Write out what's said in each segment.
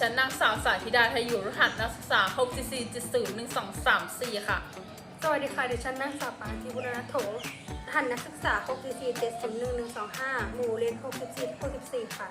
ธิดาไทยอยู่รหัสนักศึกษา6 4 4 7 0 1 2 3 4 ค่ะ สวัสดีค่ะดิฉันนางสาวปานทิบุรณโถรหัสนักศึกษา644701125 หมู่เรียน64 64ค่ะ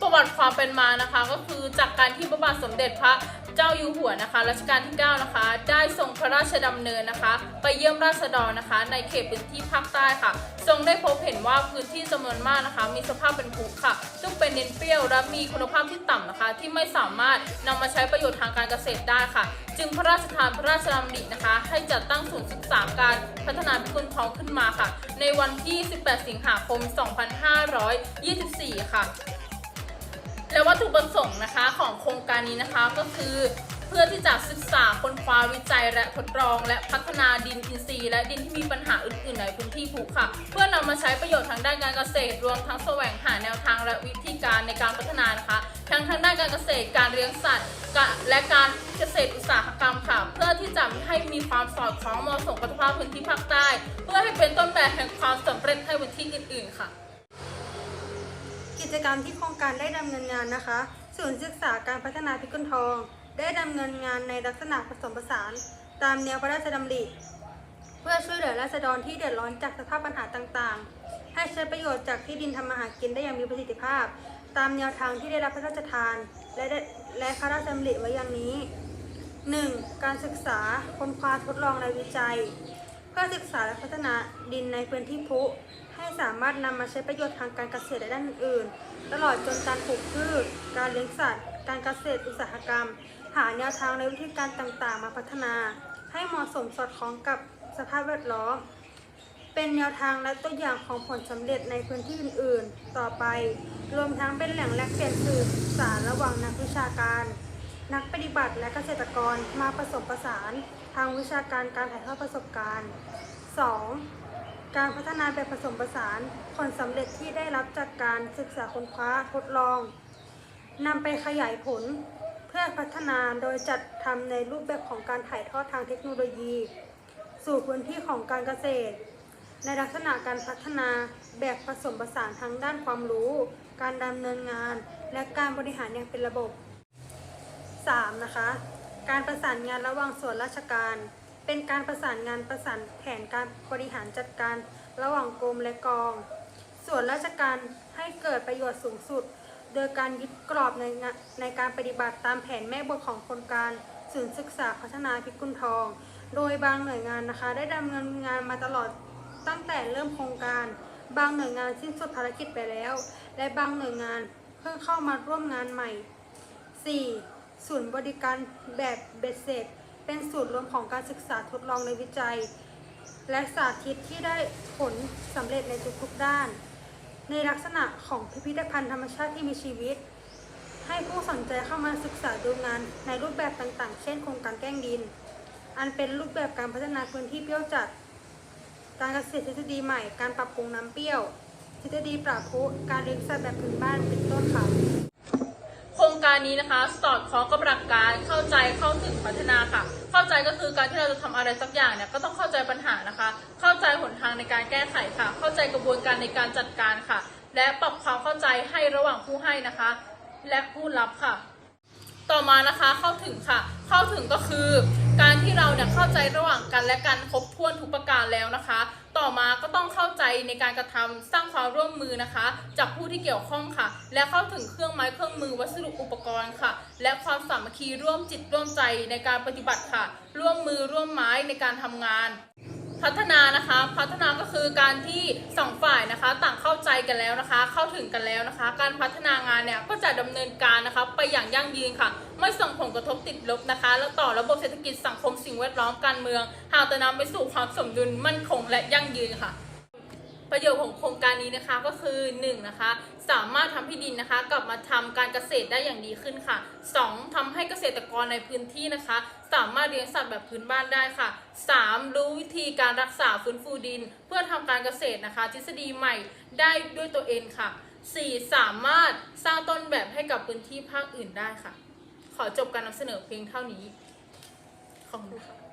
ประวัติความเป็นมานะคะ ก็คือจากการที่พระบาทสมเด็จพระ เจ้าอยู่หัวนะคะรัชกาลที่ 9 นะคะ ได้ทรงพระราชดำเนินนะคะ ไปเยี่ยมราษฎรนะคะ ในเขตพื้นที่ภาคใต้ค่ะ ทรงได้พบเห็นว่าพื้นที่จำนวนมากนะคะ มีสภาพเป็นผุค่ะ ซึ่งเป็นดินเปรี้ยวและมีคุณภาพที่ต่ำนะคะ ที่ไม่สามารถนำมาใช้ประโยชน์ทางการเกษตรได้ค่ะ จึงพระราชทานพระราชดำรินะคะ ให้จัดตั้งศูนย์ศึกษาการพัฒนาพิกุลทองขึ้นมาค่ะ ในวันที่ 18 สิงหาคม 2524 ค่ะ และวัตถุประสงค์นะคะของโครงการนี้นะคะก็คือเพื่อที่จะศึกษาค้นคว้าวิจัยและทดลอง และพัฒนาดินอินทรีย์และดินที่มีปัญหาอื่นๆในพื้นที่ภูค่ะ เพื่อนำมาใช้ประโยชน์ทางด้านการเกษตร รวมทั้งแสวงหาแนวทางและวิธีการในการพัฒนานะคะทั้งทางด้านการเกษตรการเลี้ยงสัตว์และการเกษตรอุตสาหกรรมค่ะ เพื่อที่จะให้มีความสอดคล้องเหมาะสมกับสภาพพื้นที่ภาคใต้ เพื่อให้เป็นต้นแบบแห่งความสำเร็จให้พื้นที่อื่น ๆ ค่ะ กิจกรรมที่โครงการได้ดำเนินงานนะคะ ศูนย์ศึกษาการพัฒนาพิกุลทอง ได้ดำเนินงานในลักษณะผสมผสาน ตามแนวพระราชดำริ เพื่อช่วยเหลือราษฎรที่เดือดร้อนจากสภาพปัญหาต่างๆ ให้ใช้ประโยชน์จากที่ดินทำมาหากินได้อย่างมีประสิทธิภาพ ตามแนวทางที่ได้รับพระราชทาน และได้และพระราชดำริไว้อย่างนี้ 1. การศึกษาค้นคว้าทดลองและวิจัย เพื่อศึกษาและพัฒนาดินในพื้นที่พุ ให้สามารถนำมาใช้ประโยชน์ทางการเกษตรและด้านอื่นๆ ตลอดจนการปลูกพืช การเลี้ยงสัตว์ การเกษตรอุตสาหกรรม หาแนวทางและวิธีการต่างๆ มาพัฒนา ให้เหมาะสมสอดคล้องกับสภาพแวดล้อม เป็นแนวทางและตัวอย่างของผลสำเร็จในพื้นที่อื่นๆ ต่อไป รวมทั้งเป็นแหล่งแลกเปลี่ยนสื่อสารระหว่างนักวิชาการ นักปฏิบัติและเกษตรกรมาผสมผสาน ทางวิชาการการถ่ายทอดประสบการณ์ 2. การพัฒนาแบบผสมผสานผลสำเร็จที่ได้รับจากการศึกษาค้นคว้าทดลองนำไปขยายผลเพื่อพัฒนาโดยจัดทำในรูปแบบของการถ่ายทอดทางเทคโนโลยี สู่พื้นที่ของการเกษตร ในลักษณะการพัฒนาแบบผสมผสานทั้งด้านความรู้ การดำเนินงาน และการบริหารอย่างเป็นระบบ 3. นะคะ การประสานงานระหว่างส่วนราชการ เป็นการประสานงานประสานแผนการบริหารจัดการระหว่างกรมและกอง ส่วนราชการให้เกิดประโยชน์สูงสุด โดยการยึดกรอบในในการปฏิบัติตามแผนแม่บทของโครงการศูนย์ศึกษาพัฒนาพิกุลทอง โดยบางหน่วยงานนะคะได้ดำเนินงานมาตลอดตั้งแต่เริ่มโครงการ บางหน่วยงานสิ้นสุดภารกิจไปแล้ว และบางหน่วยงานเพิ่งเข้ามาร่วมงานใหม่ 4. ศูนย์บริการแบบเบ็ดเสร็จ เป็นศูนย์รวมของการศึกษาทดลองในวิจัย และสาธิตที่ได้ผลสำเร็จในทุกๆด้าน ในลักษณะของพิพิธภัณฑ์ธรรมชาติที่มีชีวิต ให้ผู้สนใจเข้ามาศึกษาดูงานในรูปแบบต่างๆ เช่นโครงการแกล้งดิน อันเป็นรูปแบบการพัฒนาพื้นที่เปรี้ยวจัด การเกษตรทฤษฎีใหม่ การปรับปรุงน้ำเปรี้ยวทฤษฎีปรับพุการเลี้ยงสัตว์แบบพื้นบ้านเป็นต้นค่ะโครงการนี้นะคะ สอดคล้องกับหลักการเข้าใจเข้าถึงพัฒนาค่ะ เข้าใจก็คือการที่เราจะทำอะไรสักอย่างเนี่ยก็ต้องเข้าใจปัญหานะคะ เข้าใจหนทางในการแก้ไขค่ะ เข้าใจกระบวนการในการจัดการค่ะ และปรับความเข้าใจให้ระหว่างผู้ให้นะคะ และผู้รับค่ะ ต่อมานะคะเข้าถึงค่ะ เข้าถึงก็คือ การที่เราเนี่ยเข้าใจระหว่างกันและกันครบถ้วนทุกประการแล้วนะคะ ต่อมาก็ต้องเข้าใจในการกระทำสร้างความร่วมมือนะคะ จากผู้ที่เกี่ยวข้องค่ะ และเข้าถึงเครื่องไม้เครื่องมือวัสดุอุปกรณ์ค่ะ และความสามัคคีร่วมจิตร่วมใจในการปฏิบัติค่ะ ร่วมมือร่วมไม้ในการทำงาน พัฒนานะคะพัฒนาก็คือการที่สองฝ่ายนะคะต่างเข้าใจกันแล้วนะคะ เข้าถึงกันแล้วนะคะ การพัฒนางานเนี่ยก็จะดำเนินการนะคะไปอย่างยั่งยืนค่ะ ไม่ส่งผลกระทบติดลบนะคะ แล้วต่อระบบเศรษฐกิจสังคมสิ่งแวดล้อมการเมืองหากจะนำไปสู่ความสมดุลมั่นคงและยั่งยืนค่ะ ประโยชน์ของโครงการนี้นะคะก็คือ1นะคะสามารถทำให้ดินนะคะกลับมาทำการเกษตรได้อย่างดีขึ้นค่ะ 2. ทำให้เกษตรกรในพื้นที่นะคะ สามารถเลี้ยงสัตว์แบบพื้นบ้านได้ค่ะ 3. รู้วิธีการรักษาฟื้นฟูดิน เพื่อทำการเกษตรนะคะ ทฤษฎีใหม่ได้ด้วยตัวเองค่ะ 4. สามารถสร้างต้นแบบให้กับพื้นที่ภาคอื่นได้ค่ะ ขอจบการนำเสนอเพียงเท่านี้ขอบคุณค่ะ